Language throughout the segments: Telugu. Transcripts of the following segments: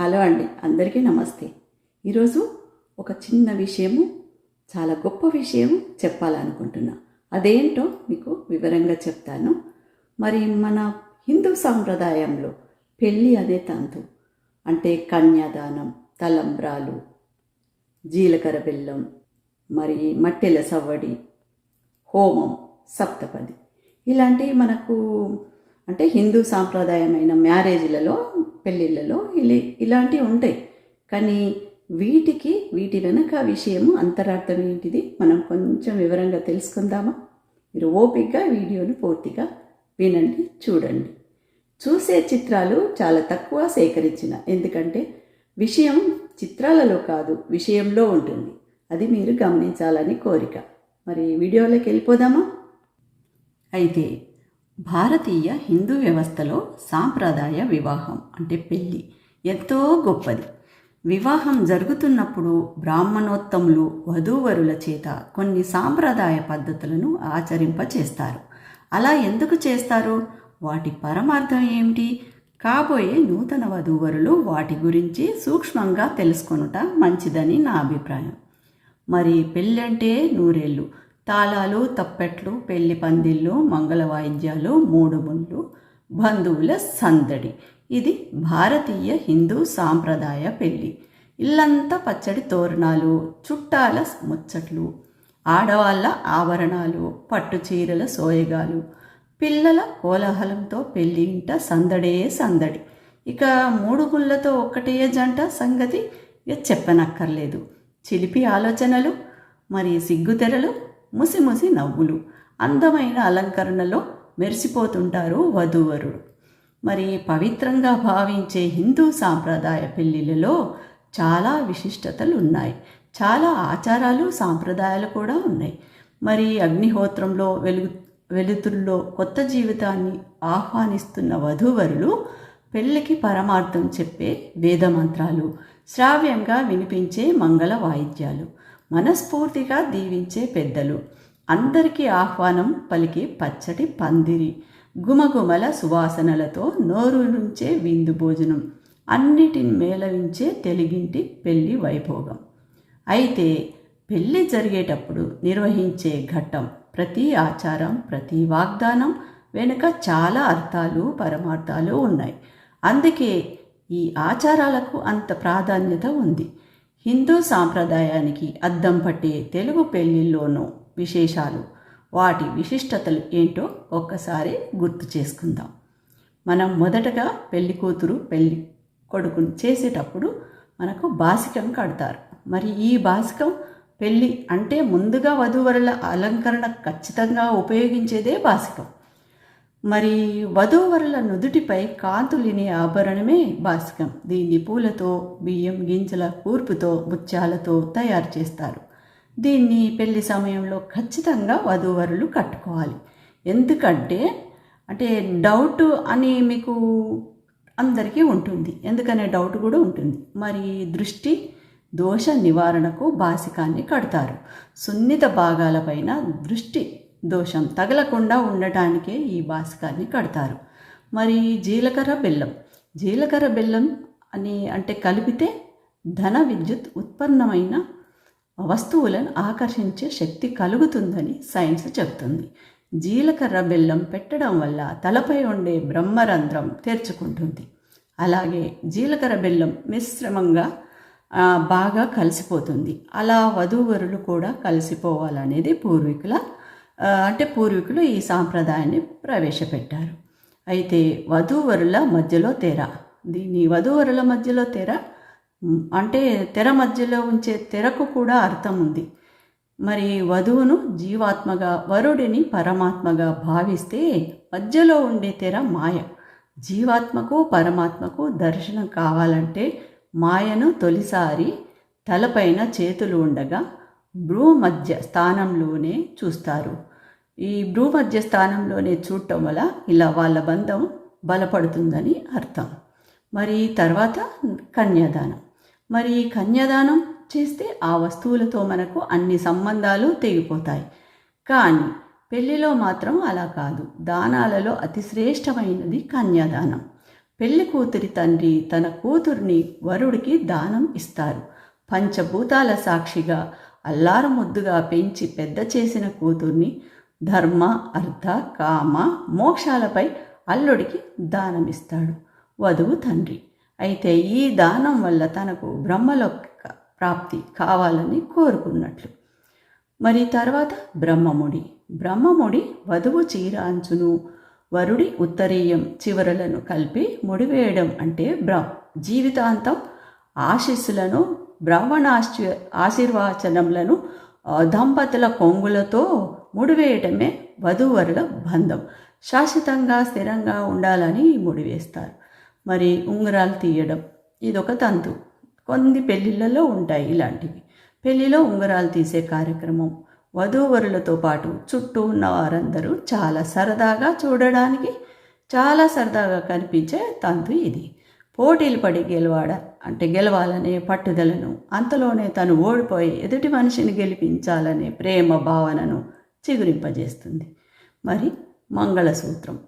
హలో అండి అందరికీ నమస్తే. ఈరోజు ఒక చిన్న విషయము చాలా గొప్ప విషయం చెప్పాలనుకుంటున్నా. అదేంటో మీకు వివరంగా చెప్తాను. మరి మన హిందూ సాంప్రదాయంలో పెళ్ళి అనే తంతు. అంటే కన్యాదానం తలంబ్రాలు జీలకర్ర బెల్లం మరి మట్టెల సవ్వడి హోమం సప్తపది. ఇలాంటివి మనకు అంటే హిందూ సాంప్రదాయమైన మ్యారేజ్లలో పెళ్ళిళ్ళలో ఇలా ఇలాంటివి ఉంటాయి. కానీ వీటికి వీటి వెనక విషయము అంతరార్థం ఏంటిది? మనం కొంచెం వివరంగా తెలుసుకుందామా? మీరు ఓపికగా వీడియోని పూర్తిగా వినండి చూడండి. చూసే చిత్రాలు చాలా తక్కువ సేకరించిన. ఎందుకంటే విషయం చిత్రాలలో కాదు విషయంలో ఉంటుంది. అది మీరు గమనించాలని కోరిక. మరి వీడియోలోకి వెళ్ళిపోదామా? అయితే భారతీయ హిందూ వ్యవస్థలో సాంప్రదాయ వివాహం అంటే పెళ్ళి ఎంతో గొప్పది. వివాహం జరుగుతున్నప్పుడు బ్రాహ్మణోత్తములు వధూవరుల చేత కొన్ని సాంప్రదాయ పద్ధతులను ఆచరింపచేస్తారు. అలా ఎందుకు చేస్తారు? వాటి పరమార్థం ఏమిటి? కాబోయే నూతన వధూవరులు వాటి గురించి సూక్ష్మంగా తెలుసుకొనుట మంచిదని నా అభిప్రాయం. మరి పెళ్ళంటే నూరేళ్ళు. తాళాలు తప్పెట్లు పెళ్ళి పందిళ్ళు మంగళ వాయిద్యాలు మూడు ముళ్ళు బంధువుల సందడి. ఇది భారతీయ హిందూ సాంప్రదాయ పెళ్ళి ఇల్లంతా పచ్చడి తోరణాలు చుట్టాల ముచ్చట్లు ఆడవాళ్ళ ఆభరణాలు పట్టు చీరల సోయగాలు. పిల్లల కోలాహలంతో పెళ్ళి ఇంట సందడే సందడి. ఇక మూడు గుళ్ళతో ఒక్కటే జంట సంగతి ఇక చెప్పనక్కర్లేదు. చిలిపి ఆలోచనలు మరి సిగ్గుతెరలు ముసిముసి నవ్వులు. అందమైన అలంకరణలో మెరిసిపోతుంటారు వధూవరుడు. మరి పవిత్రంగా భావించే హిందూ సాంప్రదాయ పెళ్ళిళ్ళలో చాలా విశిష్టతలు ఉన్నాయి చాలా ఆచారాలు సాంప్రదాయాలు కూడా ఉన్నాయి. మరి అగ్నిహోత్రంలో వెలుగు వెలుతుల్లో కొత్త జీవితాన్ని ఆహ్వానిస్తున్న వధూవరులు పెళ్ళికి పరమార్థం చెప్పే వేదమంత్రాలు శ్రావ్యంగా వినిపించే మంగళ వాయిద్యాలు. మనస్ఫూర్తిగా దీవించే పెద్దలు. అందరికీ ఆహ్వానం పలికి పచ్చటి పందిరి గుమగుమల సువాసనలతో నోరు నుంచే విందు భోజనం అన్నిటిని మేళవించే తెలుగింటి పెళ్ళి వైభోగం. అయితే పెళ్ళి జరిగేటప్పుడు నిర్వహించే ఘట్టం ప్రతి ఆచారం ప్రతి వాగ్దానం వెనుక చాలా అర్థాలు పరమార్థాలు ఉన్నాయి. అందుకే ఈ ఆచారాలకు అంత ప్రాధాన్యత ఉంది. హిందూ సాంప్రదాయానికి అద్దం పట్టే తెలుగు పెళ్ళిల్లోనూ విశేషాలు వాటి విశిష్టతలు ఏంటో ఒక్కసారి గుర్తు చేసుకుందాం. మనం మొదటగా పెళ్ళి కూతురు పెళ్ళి కొడుకుని చేసేటప్పుడు మనకు బాసికం కడతారు. మరి ఈ బాసికం పెళ్ళి అంటే ముందుగా వధూవరుల అలంకరణ ఖచ్చితంగా ఉపయోగించేదే బాసికం. మరి వధూవరుల నుదుటిపై కాంతులిని ఆభరణమే బాసికం దీన్ని పూలతో బియ్యం గింజల కూర్పుతో ముత్యాలతో తయారు చేస్తారు. దీన్ని పెళ్ళి సమయంలో ఖచ్చితంగా వధూవరులు కట్టుకోవాలి. ఎందుకంటే అంటే డౌట్ అని మీకు అందరికీ ఉంటుంది. ఎందుకనే డౌట్ కూడా ఉంటుంది. మరి దృష్టి దోష నివారణకు బాసికాన్ని కడతారు. సున్నిత భాగాలపైన దృష్టి దోషం తగలకుండా ఉండటానికే ఈ బాసికాన్ని కడతారు. మరి జీలకర్ర బెల్లం. జీలకర్ర బెల్లం అని అంటే కలిపితే ధన విద్యుత్ ఉత్పన్నమైన వస్తువులను ఆకర్షించే శక్తి కలుగుతుందని సైన్స్ చెబుతుంది. జీలకర్ర బెల్లం పెట్టడం వల్ల తలపై ఉండే బ్రహ్మరంధ్రం తెరుచుకుంటుంది. అలాగే జీలకర్ర బెల్లం మిశ్రమంగా బాగా కలిసిపోతుంది. అలా వధూవరులు కూడా కలిసిపోవాలనేది పూర్వీకుల అంటే పూర్వీకులు ఈ సాంప్రదాయాన్ని ప్రవేశపెట్టారు. అయితే వధూవరుల మధ్యలో తెర. దీని వధూవరుల మధ్యలో తెర అంటే తెర మధ్యలో ఉంచే తెరకు కూడా అర్థం ఉంది. మరి వధువును జీవాత్మగా వరుడిని పరమాత్మగా భావిస్తే మధ్యలో ఉండే తెర మాయ. జీవాత్మకు పరమాత్మకు దర్శనం కావాలంటే మాయను తొలిసారి తలపైన చేతులు ఉండగా భ్రూమధ్య స్థానంలోనే చూస్తారు. ఈ భ్రూమధ్య స్థానంలోనే చూడటం వల్ల ఇలా వాళ్ళ బంధం బలపడుతుందని అర్థం. మరి తర్వాత కన్యాదానం. మరి కన్యాదానం చేస్తే ఆ వస్తువులతో మనకు అన్ని సంబంధాలు తెగిపోతాయి. కానీ పెళ్ళిలో మాత్రం అలా కాదు. దానాలలో అతి శ్రేష్టమైనది కన్యాదానం. పెళ్ళి కూతురి తండ్రి తన కూతుర్ని వరుడికి దానం ఇస్తారు. పంచభూతాల సాక్షిగా అల్లారు ముద్దుగా పెంచి పెద్ద చేసిన కూతుర్ని ధర్మ అర్థ కామ మోక్షాలపై అల్లుడికి దానమిస్తాడు. వధువు తండ్రి. అయితే ఈ దానం వల్ల తనకు బ్రహ్మలోక ప్రాప్తి కావాలని కోరుకున్నట్లు. మరి తర్వాత బ్రహ్మముడి. బ్రహ్మముడి వధువు చీర అంచును వరుడి ఉత్తరీయం చివరలను కలిపి ముడివేయడం అంటే బ్ర జీవితాంతం ఆశీస్సులను బ్రాహ్మణాశ్చ ఆశీర్వాచనములను దంపతుల కొంగులతో ముడివేయటమే వధూవరుల బంధం. శాశ్వతంగా స్థిరంగా ఉండాలని ముడివేస్తారు. మరి ఉంగరాలు తీయడం ఇదొక తంతు. కొన్ని పెళ్ళిళ్ళలో ఉంటాయి ఇలాంటివి. పెళ్ళిలో ఉంగరాలు తీసే కార్యక్రమం వధూవరులతో పాటు చుట్టూ ఉన్న వారందరూ చాలా సరదాగా చూడడానికి చాలా సరదాగా కనిపించే తంతు ఇది. పోటీలు పడి గెలవాడ అంటే గెలవాలనే పట్టుదలను అంతలోనే తను ఓడిపోయి ఎదుటి మనిషిని గెలిపించాలనే ప్రేమ భావనను చిగురింపజేస్తుంది. మరి మంగళసూత్రం.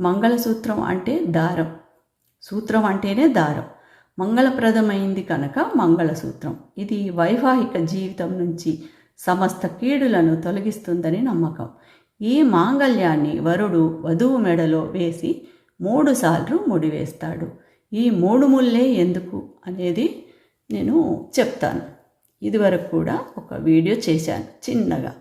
మంగళసూత్రం అంటే దారం. సూత్రం అంటేనే దారం. మంగళప్రదమైంది కనుక మంగళసూత్రం. ఇది వైవాహిక జీవితం నుంచి సమస్త కీడులను తొలగిస్తుందని నమ్మకం. ఈ మాంగళ్యాన్ని వరుడు వధువు మెడలో వేసి మూడుసార్లు ముడివేస్తాడు. ఈ మూడు ముల్లే ఎందుకు అనేది నేను చెప్తాను. ఇదివరకు కూడా ఒక వీడియో చేశాను చిన్నగా.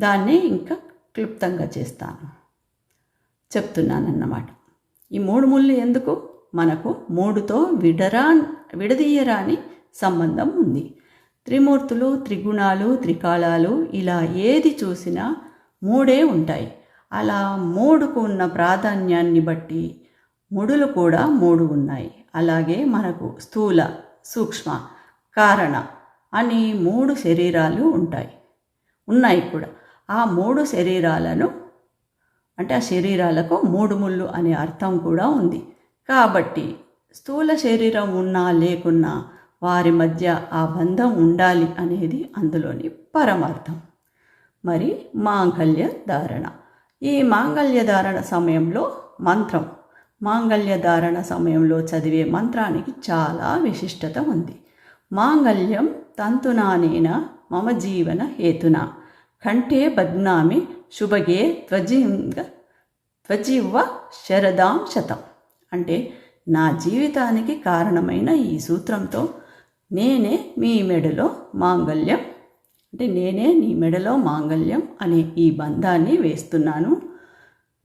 దాన్ని ఇంకా క్లుప్తంగా చేస్తాను. చెప్తున్నానన్నమాట. ఈ మూడు ముళ్ళు ఎందుకు? మనకు మూడుతో విడరా విడదీయరాని సంబంధం ఉంది. త్రిమూర్తులు త్రిగుణాలు త్రికాలాలు ఇలా ఏది చూసినా మూడే ఉంటాయి. అలా మూడుకు ఉన్న ప్రాధాన్యాన్ని బట్టి ముడులు కూడా మూడు ఉన్నాయి. అలాగే మనకు స్థూల సూక్ష్మ కారణ అని మూడు శరీరాలు ఉంటాయి. ఉన్నాయి కూడా. ఆ మూడు శరీరాలను అంటే ఆ శరీరాలకు మూడు ముళ్ళు అనే అర్థం కూడా ఉంది. కాబట్టి స్థూల శరీరం ఉన్నా లేకున్నా వారి మధ్య ఆ బంధం ఉండాలి అనేది అందులోని పరమార్థం. మరి మాంగల్య ధారణ. ఈ మాంగల్య ధారణ సమయంలో మంత్రం. మాంగల్య ధారణ సమయంలో చదివే మంత్రానికి చాలా విశిష్టత ఉంది. మాంగళ్యం తంతునానేన మమ జీవన హేతున. కంఠే బద్నామి శుభగే త్వజింగ త్వజివ్వ శరదాం శతం. అంటే నా జీవితానికి కారణమైన ఈ సూత్రంతో నేనే మీ మెడలో మాంగళ్యం అంటే నేనే నీ మెడలో మాంగళ్యం అనే ఈ బంధాన్ని వేస్తున్నాను.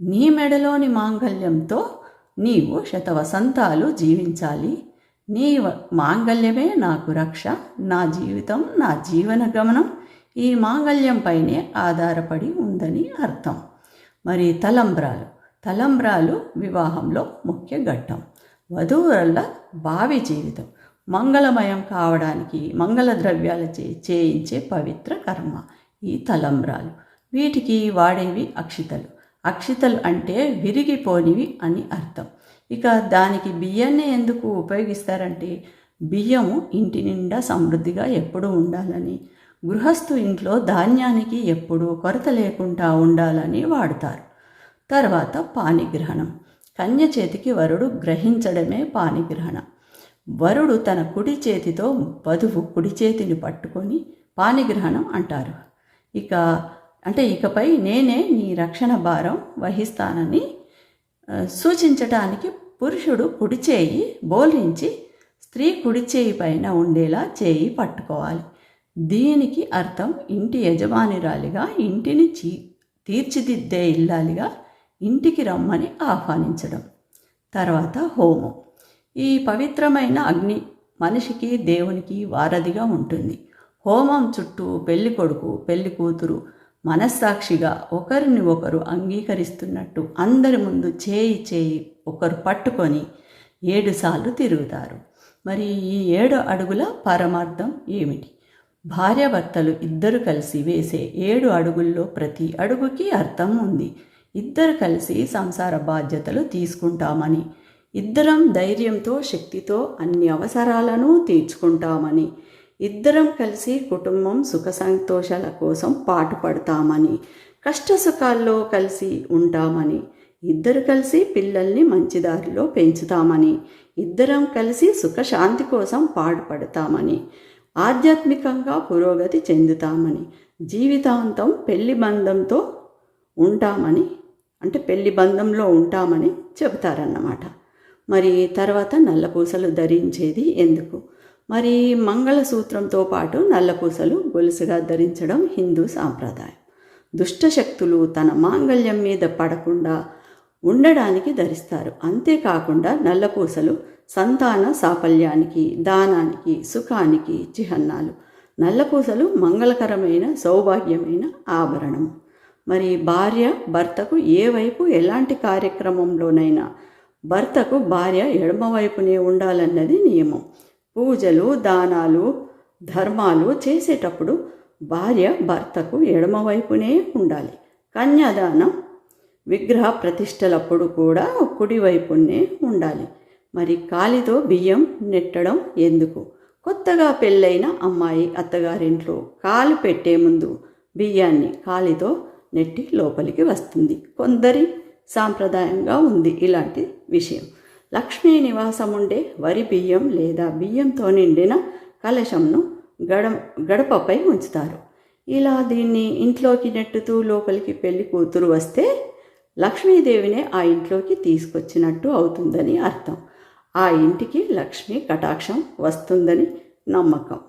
నీ మెడలోని మాంగళ్యంతో నీవు శతవసంతాలు జీవించాలి. నీ మాంగల్యమే మాంగళ్యమే నాకు రక్ష నా జీవితం నా జీవన గమనం ఈ మాంగళ్యంపైనే ఆధారపడి ఉందని అర్థం. మరి తలంబ్రాలు. తలంబ్రాలు వివాహంలో ముఖ్య ఘట్టం. వధువుల భావి జీవితం. మంగళమయం కావడానికి మంగళ ద్రవ్యాలు చే చేయించే పవిత్ర కర్మ ఈ తలంబ్రాలు. వీటికి వాడేవి అక్షితలు. అక్షితలు అంటే విరిగిపోనివి అని అర్థం. ఇక దానికి బియ్యాన్ని ఎందుకు ఉపయోగిస్తారంటే బియ్యము ఇంటి నిండా సమృద్ధిగా ఎప్పుడూ ఉండాలని గృహస్థు ఇంట్లో ధాన్యానికి ఎప్పుడూ కొరత లేకుండా ఉండాలని వాడతారు. తర్వాత పానిగ్రహణం. కన్య చేతికి వరుడు గ్రహించడమే పానిగ్రహణం. వరుడు తన కుడి చేతితో వధువు కుడి చేతిని పట్టుకొని పాణిగ్రహణం అంటారు. ఇక అంటే ఇకపై నేనే నీ రక్షణ భారం వహిస్తానని సూచించటానికి పురుషుడు కుడి చేయి బోలించి స్త్రీ కుడి చేయి పైన ఉండేలా చేయి పట్టుకోవాలి. దీనికి అర్థం ఇంటి యజమానిరాలిగా ఇంటిని చీ తీర్చిదిద్దే ఇల్లాలిగా ఇంటికి రమ్మని ఆహ్వానించడం. తర్వాత హోమం. ఈ పవిత్రమైన అగ్ని మనిషికి దేవునికి వారధిగా ఉంటుంది. హోమం చుట్టూ పెళ్ళి కొడుకు పెళ్ళి కూతురు మనస్సాక్షిగా ఒకరిని ఒకరు అంగీకరిస్తున్నట్టు అందరి ముందు చేయి చేయి ఒకరు పట్టుకొని ఏడుసార్లు తిరుగుతారు. మరి ఈ ఏడు అడుగుల పరమార్థం ఏమిటి? భార్యాభర్తలు ఇద్దరు కలిసి వేసే ఏడు అడుగుల్లో ప్రతి అడుగుకి అర్థం ఉంది. ఇద్దరు కలిసి సంసార బాధ్యతలు తీసుకుంటామని ఇద్దరం ధైర్యంతో శక్తితో అన్ని అవసరాలను తీర్చుకుంటామని ఇద్దరం కలిసి కుటుంబం సుఖ సంతోషాల కోసం పాటుపడతామని కష్టసుఖాల్లో కలిసి ఉంటామని ఇద్దరు కలిసి పిల్లల్ని మంచి దారిలో పెంచుతామని ఇద్దరం కలిసి సుఖశాంతి కోసం పాటుపడతామని ఆధ్యాత్మికంగా పురోగతి చెందుతామని జీవితాంతం పెళ్ళి బంధంతో ఉంటామని అంటే పెళ్ళి బంధంలో ఉంటామని చెబుతారన్నమాట. మరి తర్వాత నల్లపూసలు ధరించేది ఎందుకు? మరి మంగళసూత్రంతో పాటు నల్లపూసలు గొలుసుగా ధరించడం హిందూ సాంప్రదాయం. దుష్టశక్తులు తన మాంగళ్యం మీద పడకుండా ఉండడానికి ధరిస్తారు. అంతేకాకుండా నల్లపూసలు సంతాన సాఫల్యానికి దానానికి సుఖానికి చిహ్నాలు. నల్లపూసలు మంగళకరమైన సౌభాగ్యమైన ఆభరణం. మరి భార్య భర్తకు ఏ వైపు ఎలాంటి కార్యక్రమంలోనైనా భర్తకు భార్య ఎడమవైపునే ఉండాలన్నది నియమం. పూజలు దానాలు ధర్మాలు చేసేటప్పుడు భార్య భర్తకు ఎడమవైపునే ఉండాలి. కన్యాదానం విగ్రహ ప్రతిష్టలప్పుడు కూడా కుడివైపునే ఉండాలి. మరి కాలితో బియ్యం నెట్టడం ఎందుకు? కొత్తగా పెళ్ళైన అమ్మాయి అత్తగారింట్లో కాలు పెట్టే ముందు బియ్యాన్ని కాలితో నెట్టి లోపలికి వస్తుంది. కొందరి సాంప్రదాయంగా ఉంది ఇలాంటి విషయం. లక్ష్మీ నివాసం ఉండే వరి బియ్యం లేదా బియ్యంతో నిండిన కలశంను గడ గడపపై ఉంచుతారు. ఇలా దీన్ని ఇంట్లోకి నెట్టుతూ లోపలికి పెళ్ళి కూతురు వస్తే లక్ష్మీదేవినే ఆ ఇంట్లోకి తీసుకొచ్చినట్టు అవుతుందని అర్థం. ఆ ఇంటికి లక్ష్మి కటాక్షం వస్తుందని నమ్మకం.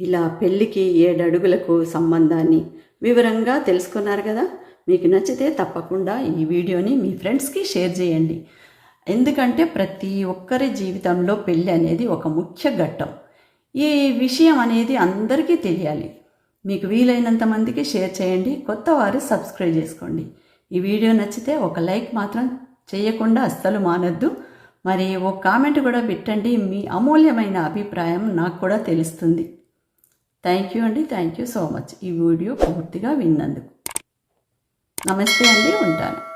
ఇలా పెళ్ళికి ఏడడుగులకు సంబంధాన్ని వివరంగా తెలుసుకున్నారు కదా? మీకు నచ్చితే తప్పకుండా ఈ వీడియోని మీ ఫ్రెండ్స్కి షేర్ చేయండి. ఎందుకంటే ప్రతి ఒక్కరి జీవితంలో పెళ్ళి అనేది ఒక ముఖ్య ఘట్టం. ఈ విషయం అనేది అందరికీ తెలియాలి. మీకు వీలైనంత మందికి షేర్ చేయండి. కొత్త వారు సబ్స్క్రైబ్ చేసుకోండి. ఈ వీడియో నచ్చితే ఒక లైక్ మాత్రం చేయకుండా అస్సలు మానద్దు. మరి ఓ కామెంట్ కూడా పెట్టండి. మీ అమూల్యమైన అభిప్రాయం నాకు కూడా తెలుస్తుంది. థ్యాంక్ యూ అండి. థ్యాంక్ యూ సో మచ్ ఈ వీడియో పూర్తిగా విన్నందుకు. నమస్తే అండి. ఉంటాను.